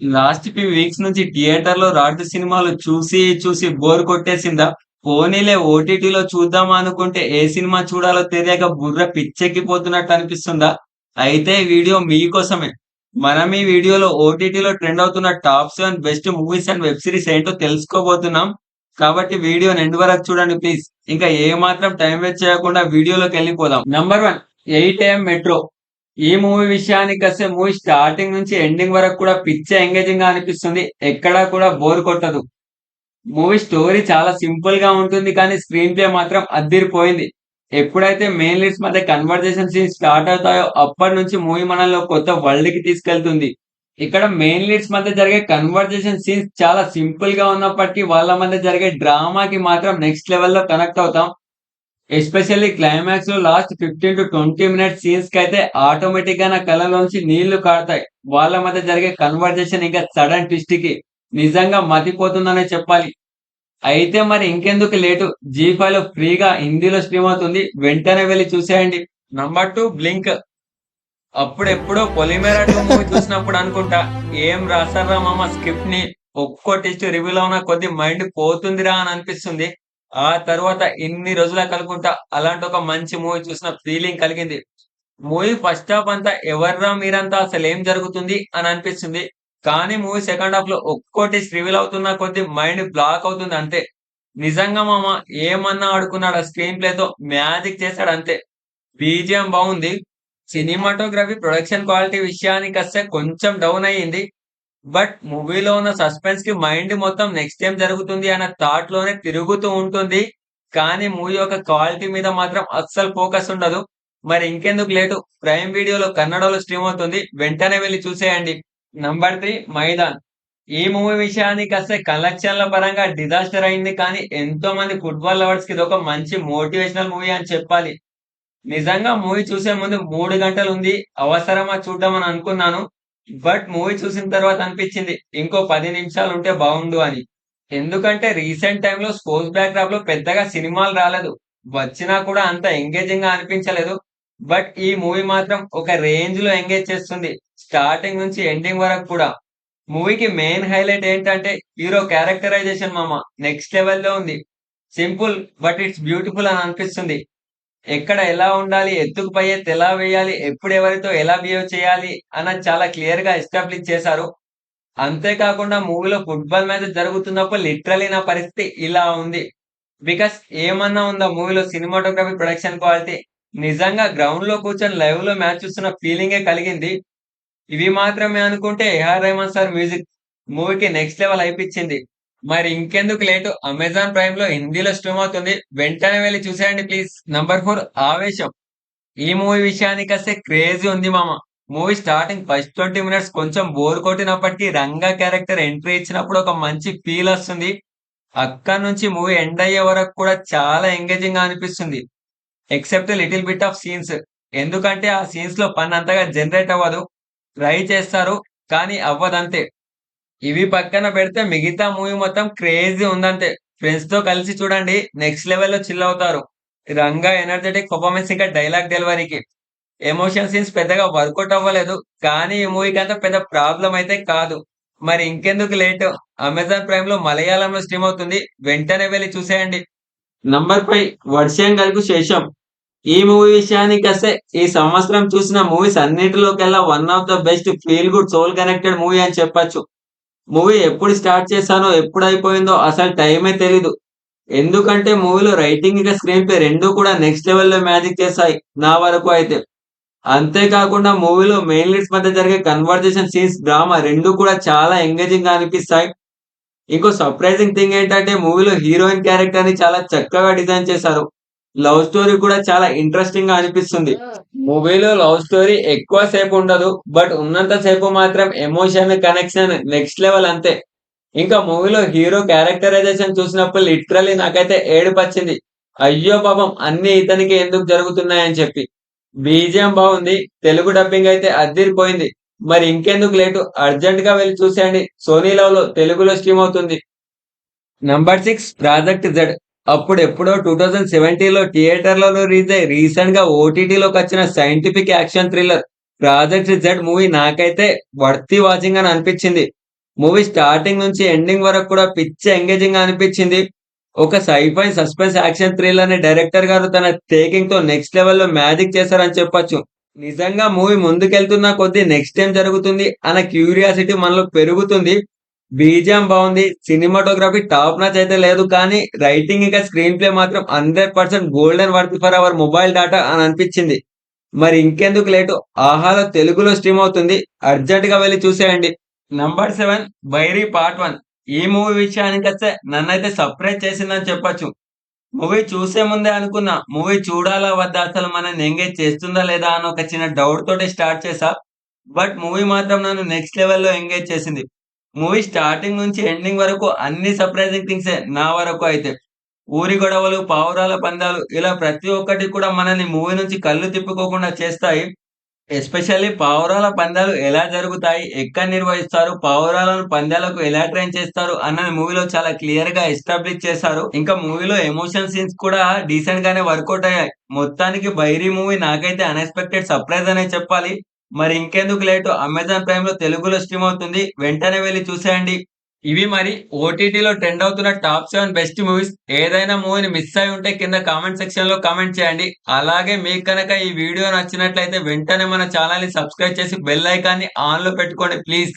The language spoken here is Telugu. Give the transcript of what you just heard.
లాస్ట్ ఫ్యూ వీక్స్ నుంచి థియేటర్లో రాడ్ సినిమాలు చూసి చూసి బోర్ కొట్టేసిందా? పోనీలే ఓటీటీలో చూద్దాం అనుకుంటే ఏ సినిమా చూడాలో తెలియక బుర్ర పిచ్చెక్కిపోతున్నట్టు అనిపిస్తుందా? అయితే వీడియో మీకోసమే మనం ఈ వీడియోలో ఓటీటీలో ట్రెండ్ అవుతున్న top seven best movies and web series ఏంటో తెలుసుకోబోతున్నాం. కాబట్టి వీడియో ఎండ్ వరకు చూడండి ప్లీజ్. ఇంకా ఏ మాత్రం టైం వేస్ట్ చేయకుండా వీడియోలోకి వెళ్ళిపోదాం. Number one eight AM metro. ఈ మూవీ విషయానికి వస్తే మూవీ స్టార్టింగ్ నుంచి ఎండింగ్ వరకు కూడా పిచ్చ ఎంగేజింగ్గా అనిపిస్తుంది. ఎక్కడా కూడా బోర్ కొట్టదు. మూవీ స్టోరీ చాలా సింపుల్గా ఉంటుంది కానీ స్క్రీన్ ప్లే మాత్రం అద్దిరిపోయింది. ఎప్పుడైతే మెయిన్ లీడ్స్ మధ్య కన్వర్జేషన్ సీన్స్ స్టార్ట్ అవుతాయో అప్పటి నుంచి మూవీ మనల్ని కొత్త వరల్డ్కి తీసుకెళ్తుంది. ఇక్కడ మెయిన్ లీడ్స్ మధ్య జరిగే కన్వర్జేషన్ సీన్స్ చాలా సింపుల్గా ఉన్నప్పటికీ వాళ్ళ మధ్య జరిగే డ్రామాకి మాత్రం నెక్స్ట్ లెవెల్లో కనెక్ట్ అవుతాం. ఎస్పెషల్లీ క్లైమాక్స్లో last fifteen to twenty minutes సీన్స్కి అయితే ఆటోమేటిక్గా నా కళ్ళలోంచి నీళ్ళు కాడతాయి వాళ్ళ మధ్య జరిగే కన్వర్జేషన్ ఇంకా సడన్ ట్విస్ట్కి నిజంగా మతిపోతుందనే చెప్పాలి. అయితే మరి ఇంకెందుకు లేటు? జీ ఫైవ్లో ఫ్రీగా హిందీలో స్ట్రీమ్ అవుతుంది. వెంటనే వెళ్ళి చూసేయండి. నంబర్ టూ బ్లింక్ అప్పుడెప్పుడో పొలిమేరా టూ మూవీ చూసినప్పుడు అనుకుంటా ఏం రాసారా మామ స్క్రిప్ట్ని? ఒక్కో టెస్ట్ రివ్యూలో ఉన్న కొద్ది మైండ్ పోతుందిరా అని అనిపిస్తుంది. ఆ తర్వాత ఇన్ని రోజుల కలుగుంటా అలాంటి ఒక మంచి మూవీ చూసిన ఫీలింగ్ కలిగింది. మూవీ ఫస్ట్ హాఫ్ అంతా ఎవర్రా మీరంతా అసలు ఏం జరుగుతుంది అని అనిపిస్తుంది. కానీ మూవీ సెకండ్ హాఫ్లో ఒక్కోటి రివీల్ అవుతున్న కొద్ది మైండ్ బ్లాక్ అవుతుంది అంతే. నిజంగా మామ ఏమన్నా ఆడుకున్నాడు ఆ స్క్రీన్ ప్లే తో మ్యాజిక్ చేశాడు అంతే. బీజిఎం బాగుంది. సినిమాటోగ్రఫీ ప్రొడక్షన్ క్వాలిటీ విషయానికి వస్తే కొంచెం డౌన్ అయ్యింది. బట్ మూవీలో ఉన్న సస్పెన్స్కి మైండ్ మొత్తం నెక్స్ట్ టైం జరుగుతుంది అన్న థాట్లోనే తిరుగుతూ ఉంటుంది. కానీ మూవీ యొక్క క్వాలిటీ మీద మాత్రం అస్సలు ఫోకస్ ఉండదు. మరి ఇంకెందుకు లేటు? ప్రైమ్ వీడియోలో కన్నడలో స్ట్రీమ్ అవుతుంది. వెంటనే వెళ్ళి చూసేయండి. Number three Maidaan. ఈ మూవీ విషయానికి వస్తే కలెక్షన్ల పరంగా డిజాస్టర్ అయింది కానీ ఎంతో మంది ఫుట్బాల్ లవర్స్కి ఇది ఒక మంచి మోటివేషనల్ మూవీ అని చెప్పాలి. నిజంగా మూవీ చూసే ముందు మూడు గంటలు ఉంది. అవసరమా చూద్దామని అనుకున్నాను. బట్ మూవీ చూసిన తర్వాత అనిపించింది ఇంకో పది నిమిషాలు ఉంటే బాగుండు అని. ఎందుకంటే రీసెంట్ టైంలో స్పోర్ట్స్ బ్యాక్డ్రాప్లో పెద్దగా సినిమాలు రాలేదు. వచ్చినా కూడా అంత ఎంగేజింగ్గా అనిపించలేదు. బట్ ఈ మూవీ మాత్రం ఒక రేంజ్లో ఎంగేజ్ చేస్తుంది స్టార్టింగ్ నుంచి ఎండింగ్ వరకు కూడా. మూవీకి మెయిన్ హైలైట్ ఏంటంటే హీరో క్యారెక్టరైజేషన్ మామ నెక్స్ట్ లెవెల్లో ఉంది. సింపుల్ బట్ ఇట్స్ బ్యూటిఫుల్ అని అనిపిస్తుంది. ఎక్కడ ఎలా ఉండాలి ఎత్తుకు పై ఎత్తు ఎలా వేయాలి ఎప్పుడు ఎవరితో ఎలా బిహేవ్ చేయాలి అన్నది చాలా క్లియర్గా ఎస్టాబ్లిష్ చేశారు. అంతేకాకుండా మూవీలో ఫుట్బాల్ మ్యాచ్ జరుగుతున్నప్పుడు లిటరలీ నా పరిస్థితి ఇలా ఉంది. బికాస్ ఏమన్నా ఉందా మూవీలో సినిమాటోగ్రఫీ ప్రొడక్షన్ క్వాలిటీ? నిజంగా గ్రౌండ్లో కూర్చొని లైవ్లో మ్యాచ్ చూస్తున్న ఫీలింగే కలిగింది. ఇవి మాత్రమే అనుకుంటే A R Rahman sir music మూవీకి నెక్స్ట్ లెవెల్ అయిపించింది. మరి ఇంకెందుకు లేటు? అమెజాన్ ప్రైమ్లో హిందీలో స్ట్రీమ్ అవుతుంది. వెంటనే వెళ్ళి చూసేయండి ప్లీజ్ నంబర్ ఫోర్ ఆవేశం. ఈ మూవీ విషయానికి వస్తే క్రేజీ ఉంది మామ. Movie starting first twenty minutes కొంచెం బోర్ కొట్టినప్పటికీ రంగా క్యారెక్టర్ ఎంట్రీ ఇచ్చినప్పుడు ఒక మంచి ఫీల్ వస్తుంది. అక్కడ నుంచి మూవీ ఎండ్ అయ్యే వరకు కూడా చాలా ఎంగేజింగ్గా అనిపిస్తుంది. Except little bit of scenes ఎందుకంటే ఆ సీన్స్లో పని అంతగా జనరేట్ అవ్వదు. ట్రై చేస్తారు. కానీ అవ్వదంతే. ఇవి పక్కన పెడితే మిగతా మూవీ మొత్తం క్రేజీ ఉందంతే. ఫ్రెండ్స్తో కలిసి చూడండి నెక్స్ట్ లెవెల్లో చిల్ అవుతారు. రంగా ఎనర్జెటిక్ పర్ఫార్మెన్స్ ఇంకా డైలాగ్ డెలివరీకి ఎమోషన్ సీన్స్ పెద్దగా వర్కౌట్ అవ్వలేదు కానీ ఈ మూవీకి అంత పెద్ద ప్రాబ్లం అయితే కాదు. మరి ఇంకెందుకు లేట్ అమెజాన్ ప్రైమ్లో మలయాళంలో స్ట్రీమ్ అవుతుంది వెంటనే వెళ్ళి చూసేయండి. నంబర్ ఫైవ్ వర్షం కలుగు శేషం. ఈ మూవీ విషయానికి వస్తే ఈ సంవత్సరం చూసిన movies అన్నిటిలోకెల్లా one of the best feel good soul connected movie అని చెప్పొచ్చు. మూవీ ఎప్పుడు స్టార్ట్ చేశానో ఎప్పుడు అయిపోయిందో అసలు టైమే తెలీదు. ఎందుకంటే మూవీలో రైటింగ్ ఇంకా స్క్రీన్ ప్లే రెండు కూడా నెక్స్ట్ లెవెల్లో మ్యాజిక్ చేశాయి నా వరకు అయితే. అంతేకాకుండా మూవీలో మెయిన్ లీడ్స్ మధ్య జరిగే కన్వర్జేషన్ సీన్స్ డ్రామా రెండు కూడా చాలా ఎంగేజింగ్గా అనిపిస్తాయి. ఇంకో సర్ప్రైజింగ్ థింగ్ ఏంటంటే మూవీలో హీరోయిన్ క్యారెక్టర్ని చాలా చక్కగా డిజైన్ చేశారు. లవ్ స్టోరీ కూడా చాలా ఇంట్రెస్టింగ్గా అనిపిస్తుంది. మూవీలో లవ్ స్టోరీ ఎక్కువ సేపు ఉండదు బట్ ఉన్నంత సేపు మాత్రం ఎమోషన్ కనెక్షన్ నెక్స్ట్ లెవెల్ అంతే. ఇంకా మూవీలో హీరో క్యారెక్టరైజేషన్ చూసినప్పుడు లిటరలీ నాకైతే ఏడుపచ్చింది. అయ్యో పాపం అన్ని ఇతనికి ఎందుకు జరుగుతున్నాయని చెప్పి. బీజియం బాగుంది తెలుగు డబ్బింగ్ అయితే అద్దిరిపోయింది. మరి ఇంకెందుకు లేటు అర్జెంట్గా వెళ్ళి చూసేయండి. సోనీ లవ్లో తెలుగులో స్ట్రీమ్ అవుతుంది. Number six project Z. అప్పుడు ఎప్పుడో టూ థౌజండ్ సెవెంటీలో థియేటర్లలో రిలీజ్ అయ్యి రీసెంట్గా ఓటీటీలోకి వచ్చిన scientific action thriller project Z movie నాకైతే వర్తి వాచింగ్ అని అనిపించింది. మూవీ స్టార్టింగ్ నుంచి ఎండింగ్ వరకు కూడా పిచ్చి ఎంగేజింగ్ అనిపించింది. ఒక సైఫై సస్పెన్స్ యాక్షన్ థ్రిల్లర్ని డైరెక్టర్ గారు తన టేకింగ్తో నెక్స్ట్ లెవెల్లో మ్యాజిక్ చేశారని చెప్పొచ్చు. నిజంగా మూవీ ముందుకెళ్తున్న కొద్దీ నెక్స్ట్ టైం జరుగుతుంది అన్న క్యూరియాసిటీ మనలో పెరుగుతుంది. బీజిఎం బాగుంది. సినిమాటోగ్రఫీ టాప్ నచ్ అయితే లేదు కానీ రైటింగ్ ఇంకా స్క్రీన్ ప్లే మాత్రం hundred percent golden worth for our mobile data అని అనిపించింది. మరి ఇంకెందుకు లేటు? ఆహాలో తెలుగులో స్ట్రీమ్ అవుతుంది. అర్జెంట్గా వెళ్ళి చూసేయండి. Number seven Bairi part one ఈ మూవీ విషయానికి వస్తే నన్నైతే సర్ప్రైజ్ చేసిందని చెప్పొచ్చు. మూవీ చూసే ముందే అనుకున్నా మూవీ చూడాలా వద్దా అసలు మనల్ని ఎంగేజ్ చేస్తుందా లేదా అని ఒక చిన్న డౌట్ తోటి స్టార్ట్ చేసా బట్ మూవీ మాత్రం నన్ను నెక్స్ట్ లెవెల్లో ఎంగేజ్ చేసింది. మూవీ స్టార్టింగ్ నుంచి ఎండింగ్ వరకు అన్ని సర్ప్రైజింగ్ థింగ్సే నా వరకు అయితే. ఊరి గొడవలు పావురాల పందాలు ఇలా ప్రతి ఒక్కటి కూడా మనల్ని మూవీ నుంచి కళ్ళు తిప్పుకోకుండా చేస్తాయి. ఎస్పెషల్లీ పావురాల పందాలు ఎలా జరుగుతాయి ఎక్కడ నిర్వహిస్తారు పావురాలను పందాలకు ఎలా ట్రైన్ చేస్తారు అన్నది మూవీలో చాలా క్లియర్గా ఎస్టాబ్లిష్ చేశారు. ఇంకా మూవీలో ఎమోషన్ సీన్స్ కూడా డీసెంట్ గానే వర్కౌట్ అయ్యాయి. మొత్తానికి బైరీ మూవీ నాకైతే అన్ఎక్స్పెక్టెడ్ సర్ప్రైజ్ అనే చెప్పాలి. మరి ఇంకెందుకు లేటు? అమెజాన్ ప్రైమ్లో తెలుగులో స్ట్రీమ్ అవుతుంది. వెంటనే వెళ్ళి చూసేయండి. ఇవి మరి ఓటీటీలో ట్రెండ్ అవుతున్న టాప్ సెవెన్ బెస్ట్ మూవీస్ ఏదైనా మూవీని మిస్ అయి ఉంటే కింద కామెంట్ సెక్షన్లో కామెంట్ చేయండి. అలాగే మీకు కనుక ఈ వీడియో నచ్చినట్లయితే వెంటనే మన ఛానల్ని సబ్స్క్రైబ్ చేసి బెల్ ఐకాన్ని ఆన్లో పెట్టుకోండి ప్లీజ్